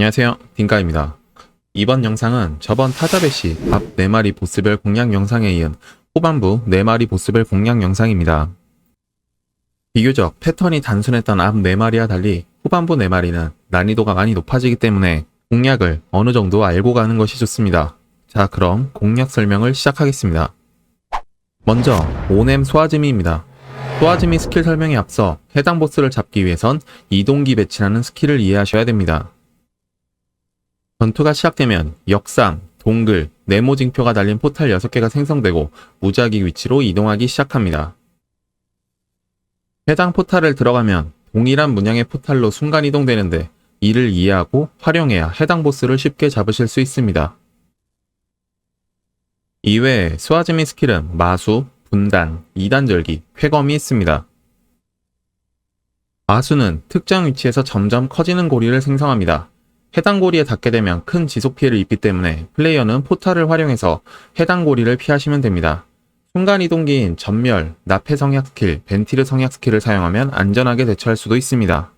안녕하세요. 딩가입니다. 이번 영상은 저번 타자배시 앞 4마리 보스별 공략 영상에 이은 후반부 4마리 보스별 공략 영상입니다. 비교적 패턴이 단순했던 앞 4마리와 달리 후반부 4마리는 난이도가 많이 높아지기 때문에 공략을 어느 정도 알고 가는 것이 좋습니다. 자, 그럼 공략 설명을 시작하겠습니다. 먼저 오넴 소아즈미입니다. 소아즈미 스킬 설명에 앞서 해당 보스를 잡기 위해선 이동기 배치라는 스킬을 이해하셔야 됩니다. 전투가 시작되면 역상, 동글, 네모 징표가 달린 포탈 6개가 생성되고 무작위 위치로 이동하기 시작합니다. 해당 포탈을 들어가면 동일한 문양의 포탈로 순간 이동되는데 이를 이해하고 활용해야 해당 보스를 쉽게 잡으실 수 있습니다. 이외에 스와즈미 스킬은 마수, 분단, 이단절기, 쾌검이 있습니다. 마수는 특정 위치에서 점점 커지는 고리를 생성합니다. 해당 고리에 닿게 되면 큰 지속 피해를 입기 때문에 플레이어는 포탈을 활용해서 해당 고리를 피하시면 됩니다. 순간 이동기인 전멸, 납해 성약 스킬, 벤티르 성약 스킬을 사용하면 안전하게 대처할 수도 있습니다.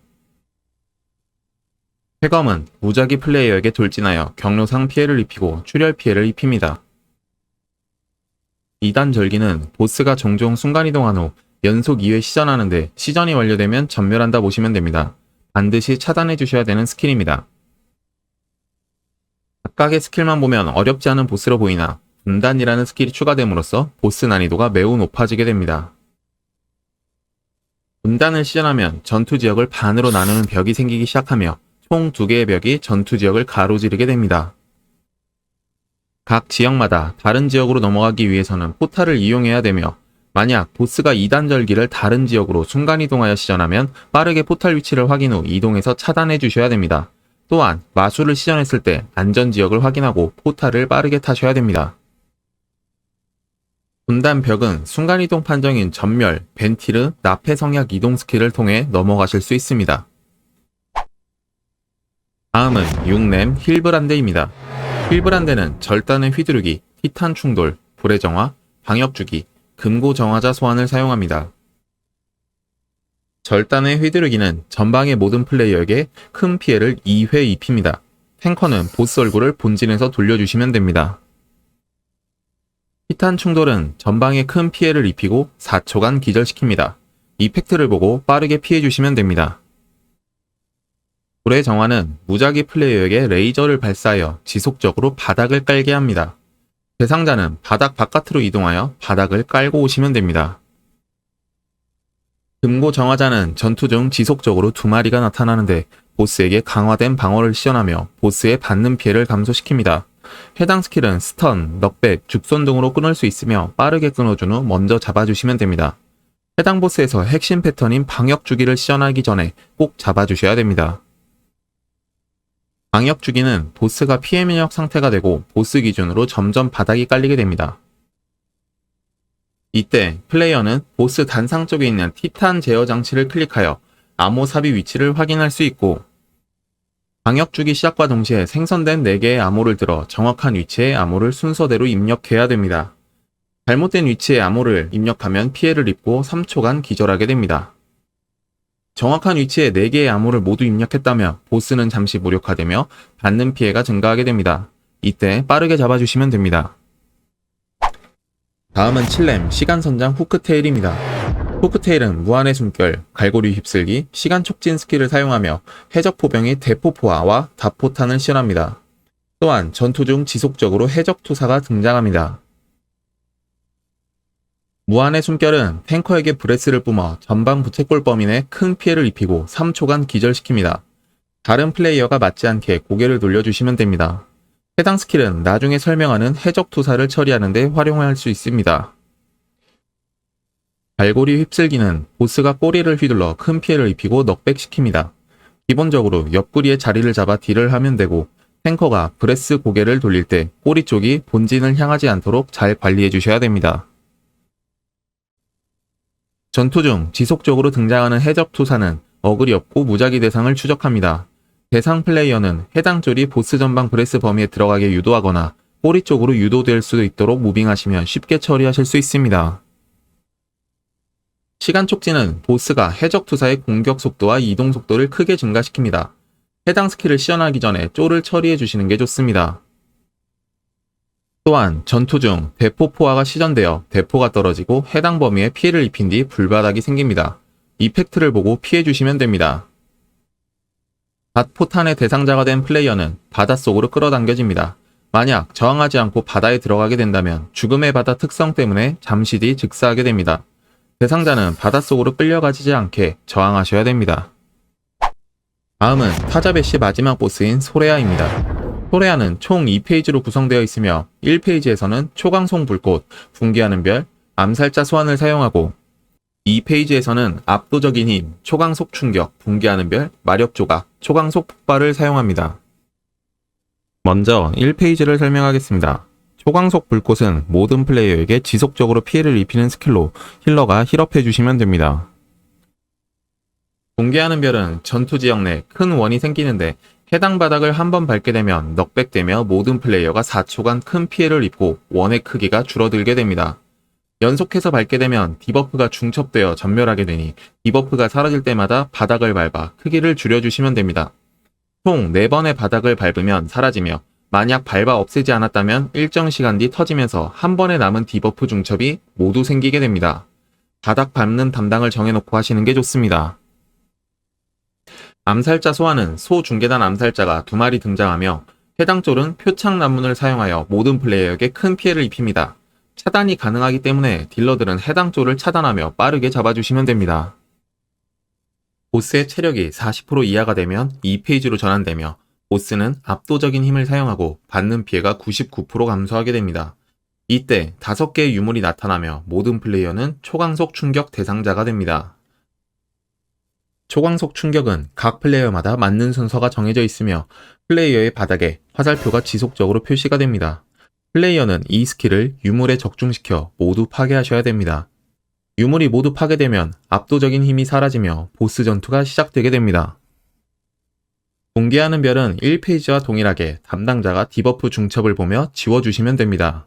해검은 무작위 플레이어에게 돌진하여 경로상 피해를 입히고 출혈 피해를 입힙니다. 2단 절기는 보스가 종종 순간 이동한 후 연속 2회 시전하는데 시전이 완료되면 전멸한다 보시면 됩니다. 반드시 차단해 주셔야 되는 스킬입니다. 각각의 스킬만 보면 어렵지 않은 보스로 보이나 분단이라는 스킬이 추가됨으로써 보스 난이도가 매우 높아지게 됩니다. 분단을 시전하면 전투 지역을 반으로 나누는 벽이 생기기 시작하며 총 두 개의 벽이 전투 지역을 가로지르게 됩니다. 각 지역마다 다른 지역으로 넘어가기 위해서는 포탈을 이용해야 되며 만약 보스가 2단 절기를 다른 지역으로 순간이동하여 시전하면 빠르게 포탈 위치를 확인 후 이동해서 차단해 주셔야 됩니다. 또한 마수를 시전했을 때 안전지역을 확인하고 포탈을 빠르게 타셔야 됩니다. 분단 벽은 순간이동 판정인 전멸, 벤티르, 납해 성약 이동 스킬을 통해 넘어가실 수 있습니다. 다음은 6렘 힐브란데입니다. 힐브란데는 절단의 휘두르기, 티탄 충돌, 불의 정화, 방역 주기, 금고 정화자 소환을 사용합니다. 절단의 휘두르기는 전방의 모든 플레이어에게 큰 피해를 2회 입힙니다. 탱커는 보스 얼굴을 본진에서 돌려주시면 됩니다. 티탄 충돌은 전방에 큰 피해를 입히고 4초간 기절시킵니다. 이펙트를 보고 빠르게 피해주시면 됩니다. 불의 정화는 무작위 플레이어에게 레이저를 발사하여 지속적으로 바닥을 깔게 합니다. 대상자는 바닥 바깥으로 이동하여 바닥을 깔고 오시면 됩니다. 금고 정화자는 전투 중 지속적으로 두 마리가 나타나는데 보스에게 강화된 방어를 시연하며 보스의 받는 피해를 감소시킵니다. 해당 스킬은 스턴, 넉백, 죽손 등으로 끊을 수 있으며 빠르게 끊어준 후 먼저 잡아주시면 됩니다. 해당 보스에서 핵심 패턴인 방역 주기를 시연하기 전에 꼭 잡아주셔야 됩니다. 방역 주기는 보스가 피해 면역 상태가 되고 보스 기준으로 점점 바닥이 깔리게 됩니다. 이때 플레이어는 보스 단상 쪽에 있는 티탄 제어 장치를 클릭하여 암호 삽입 위치를 확인할 수 있고 방역 주기 시작과 동시에 생성된 4개의 암호를 들어 정확한 위치의 암호를 순서대로 입력해야 됩니다. 잘못된 위치의 암호를 입력하면 피해를 입고 3초간 기절하게 됩니다. 정확한 위치에 4개의 암호를 모두 입력했다면 보스는 잠시 무력화되며 받는 피해가 증가하게 됩니다. 이때 빠르게 잡아주시면 됩니다. 다음은 7렘 시간 선장 후크테일입니다. 후크테일은 무한의 숨결, 갈고리 휩쓸기, 시간 촉진 스킬을 사용하며 해적 포병이 대포포화와 다포탄을 시연합니다. 또한 전투 중 지속적으로 해적 투사가 등장합니다. 무한의 숨결은 탱커에게 브레스를 뿜어 전방 부채꼴 범인에 큰 피해를 입히고 3초간 기절시킵니다. 다른 플레이어가 맞지 않게 고개를 돌려주시면 됩니다. 해당 스킬은 나중에 설명하는 해적 투사를 처리하는 데 활용할 수 있습니다. 갈고리 휩쓸기는 보스가 꼬리를 휘둘러 큰 피해를 입히고 넉백시킵니다. 기본적으로 옆구리에 자리를 잡아 딜을 하면 되고 탱커가 브레스 고개를 돌릴 때 꼬리 쪽이 본진을 향하지 않도록 잘 관리해 주셔야 됩니다. 전투 중 지속적으로 등장하는 해적 투사는 어글이 없고 무작위 대상을 추적합니다. 대상 플레이어는 해당 쫄이 보스 전방 브레스 범위에 들어가게 유도하거나 꼬리 쪽으로 유도될 수 있도록 무빙하시면 쉽게 처리하실 수 있습니다. 시간 촉진은 보스가 해적 투사의 공격 속도와 이동 속도를 크게 증가시킵니다. 해당 스킬을 시연하기 전에 쪼를 처리해 주시는 게 좋습니다. 또한 전투 중 대포 포화가 시전되어 대포가 떨어지고 해당 범위에 피해를 입힌 뒤 불바닥이 생깁니다. 이펙트를 보고 피해 주시면 됩니다. 밭 포탄의 대상자가 된 플레이어는 바닷속으로 끌어당겨집니다. 만약 저항하지 않고 바다에 들어가게 된다면 죽음의 바다 특성 때문에 잠시 뒤 즉사하게 됩니다. 대상자는 바닷속으로 끌려가지지 않게 저항하셔야 됩니다. 다음은 타자베시 마지막 보스인 소레아입니다. 소레아는 총 2페이지로 구성되어 있으며 1페이지에서는 초강송 불꽃, 붕괴하는 별, 암살자 소환을 사용하고 2페이지에서는 압도적인 힘, 초강속 충격, 붕괴하는 별, 마력 조각, 초강속 폭발을 사용합니다. 먼저 1페이지를 설명하겠습니다. 초강속 불꽃은 모든 플레이어에게 지속적으로 피해를 입히는 스킬로 힐러가 힐업해 주시면 됩니다. 붕괴하는 별은 전투 지역 내 큰 원이 생기는데 해당 바닥을 한 번 밟게 되면 넉백되며 모든 플레이어가 4초간 큰 피해를 입고 원의 크기가 줄어들게 됩니다. 연속해서 밟게 되면 디버프가 중첩되어 전멸하게 되니 디버프가 사라질 때마다 바닥을 밟아 크기를 줄여주시면 됩니다. 총 4번의 바닥을 밟으면 사라지며 만약 밟아 없애지 않았다면 일정 시간 뒤 터지면서 한 번에 남은 디버프 중첩이 모두 생기게 됩니다. 바닥 밟는 담당을 정해놓고 하시는 게 좋습니다. 암살자 소환은 소중계단 암살자가 두 마리 등장하며 해당 쫄은 표창 난문을 사용하여 모든 플레이어에게 큰 피해를 입힙니다. 차단이 가능하기 때문에 딜러들은 해당 쫄을 차단하며 빠르게 잡아주시면 됩니다. 보스의 체력이 40% 이하가 되면 2페이지로 전환되며 보스는 압도적인 힘을 사용하고 받는 피해가 99% 감소하게 됩니다. 이때 5개의 유물이 나타나며 모든 플레이어는 초강속 충격 대상자가 됩니다. 초광속 충격은 각 플레이어마다 맞는 순서가 정해져 있으며 플레이어의 바닥에 화살표가 지속적으로 표시가 됩니다. 플레이어는 이 스킬을 유물에 적중시켜 모두 파괴하셔야 됩니다. 유물이 모두 파괴되면 압도적인 힘이 사라지며 보스 전투가 시작되게 됩니다. 공개하는 별은 1페이지와 동일하게 담당자가 디버프 중첩을 보며 지워주시면 됩니다.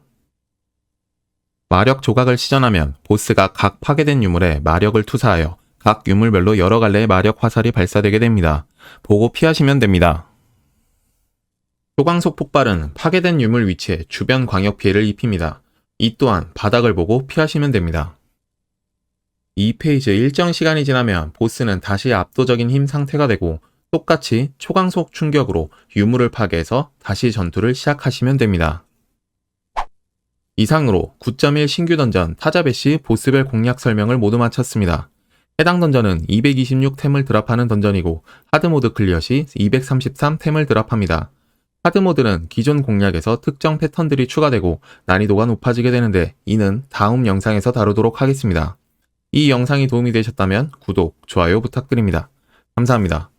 마력 조각을 시전하면 보스가 각 파괴된 유물에 마력을 투사하여 각 유물별로 여러 갈래의 마력 화살이 발사되게 됩니다. 보고 피하시면 됩니다. 초광속 폭발은 파괴된 유물 위치에 주변 광역 피해를 입힙니다. 이 또한 바닥을 보고 피하시면 됩니다. 이 페이지 일정 시간이 지나면 보스는 다시 압도적인 힘 상태가 되고 똑같이 초광속 충격으로 유물을 파괴해서 다시 전투를 시작하시면 됩니다. 이상으로 9.1 신규 던전 타자베시 보스별 공략 설명을 모두 마쳤습니다. 해당 던전은 226템을 드랍하는 던전이고 하드모드 클리어 시 233템을 드랍합니다. 하드 모드는 기존 공략에서 특정 패턴들이 추가되고 난이도가 높아지게 되는데 이는 다음 영상에서 다루도록 하겠습니다. 이 영상이 도움이 되셨다면 구독, 좋아요 부탁드립니다. 감사합니다.